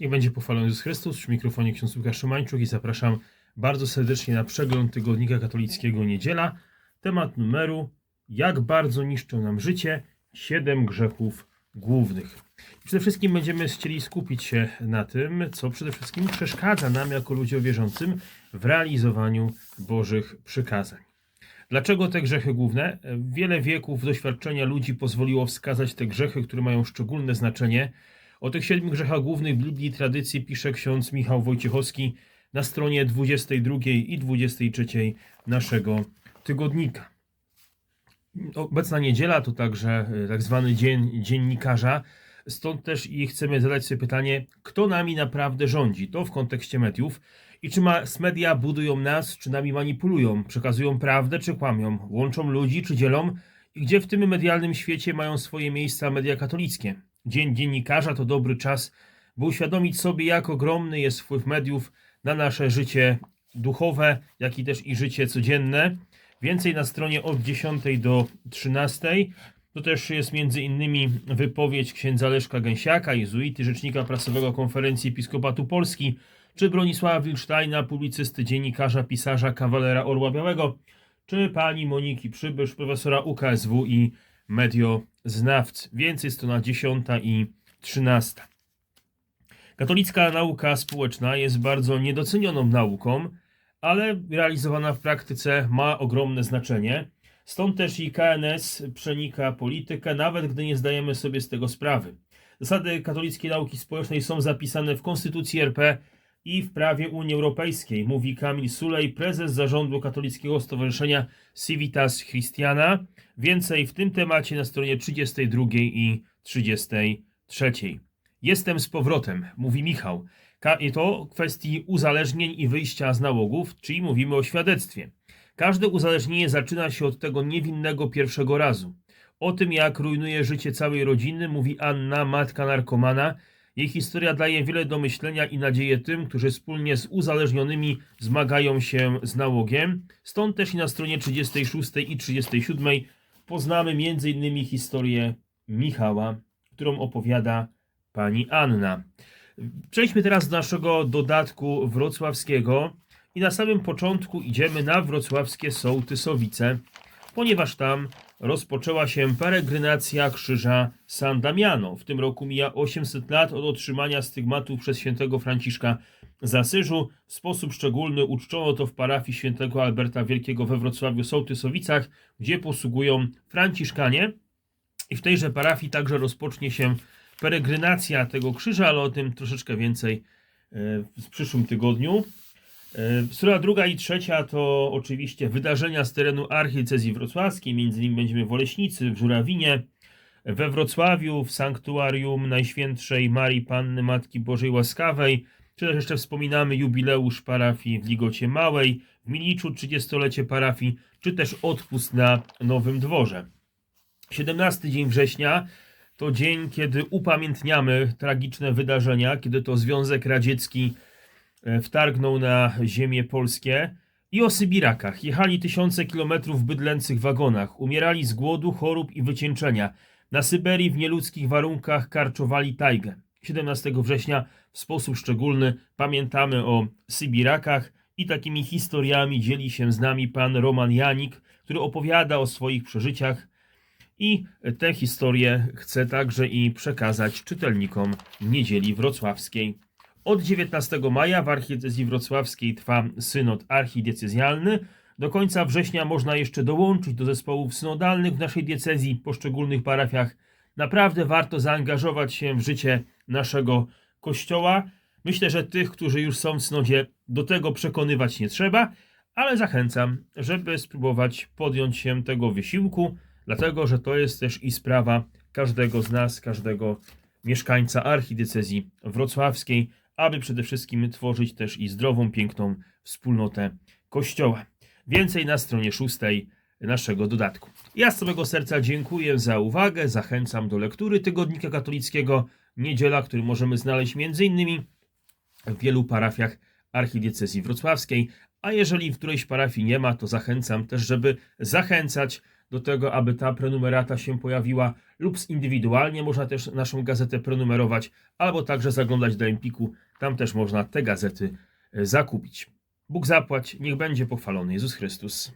Niech będzie pochwalony Jezus Chrystus. Przy mikrofonie ksiądz Łukasz Szymańczuk i zapraszam bardzo serdecznie na przegląd Tygodnika Katolickiego Niedziela. Temat numeru Jak bardzo niszczą nam życie? Siedem grzechów głównych. Przede wszystkim będziemy chcieli skupić się na tym, co przede wszystkim przeszkadza nam jako ludziom wierzącym w realizowaniu Bożych przykazań. Dlaczego te grzechy główne? Wiele wieków doświadczenia ludzi pozwoliło wskazać te grzechy, które mają szczególne znaczenie. O tych siedmiu grzechach głównych Biblii tradycji pisze ksiądz Michał Wojciechowski na stronie 22 i 23 naszego tygodnika. Obecna niedziela to także e, tak zwany dzień dziennikarza, stąd też i chcemy zadać sobie pytanie, kto nami naprawdę rządzi? To w kontekście mediów. I czy mass media budują nas, czy nami manipulują? Przekazują prawdę, czy kłamią? Łączą ludzi, czy dzielą? I gdzie w tym medialnym świecie mają swoje miejsca media katolickie? Dzień dziennikarza to dobry czas, by uświadomić sobie, jak ogromny jest wpływ mediów na nasze życie duchowe, jak i też i życie codzienne. Więcej na stronie od 10 do 13. To też jest między innymi wypowiedź księdza Leszka Gęsiaka, jezuity, rzecznika prasowego Konferencji Episkopatu Polski, czy Bronisława Wilsztajna, publicysty, dziennikarza, pisarza, kawalera Orła Białego, czy pani Moniki Przybysz, profesora UKSW i medioznawcy. Więcej strona 10 i 13. Katolicka nauka społeczna jest bardzo niedocenioną nauką, ale realizowana w praktyce ma ogromne znaczenie. Stąd też i KNS przenika politykę, nawet gdy nie zdajemy sobie z tego sprawy. Zasady katolickiej nauki społecznej są zapisane w Konstytucji RP i w prawie Unii Europejskiej, mówi Kamil Sulej, prezes zarządu Katolickiego Stowarzyszenia Civitas Christiana. Więcej w tym temacie na stronie 32 i 33. Jestem z powrotem, mówi Michał. I to kwestii uzależnień i wyjścia z nałogów, czyli mówimy o świadectwie. Każde uzależnienie zaczyna się od tego niewinnego pierwszego razu. O tym, jak rujnuje życie całej rodziny, mówi Anna, matka narkomana. Jej historia daje wiele do myślenia i nadzieję tym, którzy wspólnie z uzależnionymi zmagają się z nałogiem. Stąd też i na stronie 36 i 37 poznamy m.in. historię Michała, którą opowiada pani Anna. Przejdźmy teraz do naszego dodatku wrocławskiego i na samym początku idziemy na wrocławskie Sołtysowice, ponieważ tam rozpoczęła się peregrinacja krzyża San Damiano. W tym roku mija 800 lat od otrzymania stygmatu przez świętego Franciszka z Asyżu. W sposób szczególny uczczono to w parafii świętego Alberta Wielkiego we Wrocławiu Sołtysowicach, gdzie posługują Franciszkanie. I w tejże parafii także rozpocznie się peregrynacja tego krzyża, ale o tym troszeczkę więcej e, w przyszłym tygodniu. E, Strona druga i trzecia to oczywiście wydarzenia z terenu archidiecezji wrocławskiej, między innymi będziemy w Oleśnicy, w Żurawinie, we Wrocławiu, w sanktuarium Najświętszej Marii Panny Matki Bożej Łaskawej, czy też jeszcze wspominamy jubileusz parafii w Ligocie Małej, w Miliczu 30-lecie parafii, czy też odpust na Nowym Dworze. 17 dzień września to dzień, kiedy upamiętniamy tragiczne wydarzenia, kiedy to Związek Radziecki wtargnął na ziemię polskie i o Sybirakach. Jechali tysiące kilometrów w bydlęcych wagonach, umierali z głodu, chorób i wycieńczenia. Na Syberii w nieludzkich warunkach karczowali tajgę. 17 września w sposób szczególny pamiętamy o Sybirakach i takimi historiami dzieli się z nami pan Roman Janik, który opowiada o swoich przeżyciach i tę historię chcę także i przekazać czytelnikom Niedzieli Wrocławskiej. Od 19 maja w archidiecezji wrocławskiej trwa synod archidiecezjalny. Do końca września można jeszcze dołączyć do zespołów synodalnych w naszej diecezji, poszczególnych parafiach. Naprawdę warto zaangażować się w życie naszego kościoła. Myślę, że tych, którzy już są w synodzie, do tego przekonywać nie trzeba, ale zachęcam, żeby spróbować podjąć się tego wysiłku dlatego że to jest też i sprawa każdego z nas, każdego mieszkańca archidiecezji wrocławskiej, aby przede wszystkim tworzyć też i zdrową, piękną wspólnotę Kościoła. Więcej na stronie szóstej naszego dodatku. Ja z całego serca dziękuję za uwagę, zachęcam do lektury Tygodnika Katolickiego Niedziela, który możemy znaleźć m.in. w wielu parafiach archidiecezji wrocławskiej, a jeżeli w którejś parafii nie ma, to zachęcam też, żeby zachęcać do tego, aby ta prenumerata się pojawiła, lub indywidualnie można też naszą gazetę prenumerować, albo także zaglądać do Empiku, tam też można te gazety e, zakupić. Bóg zapłać, niech będzie pochwalony Jezus Chrystus.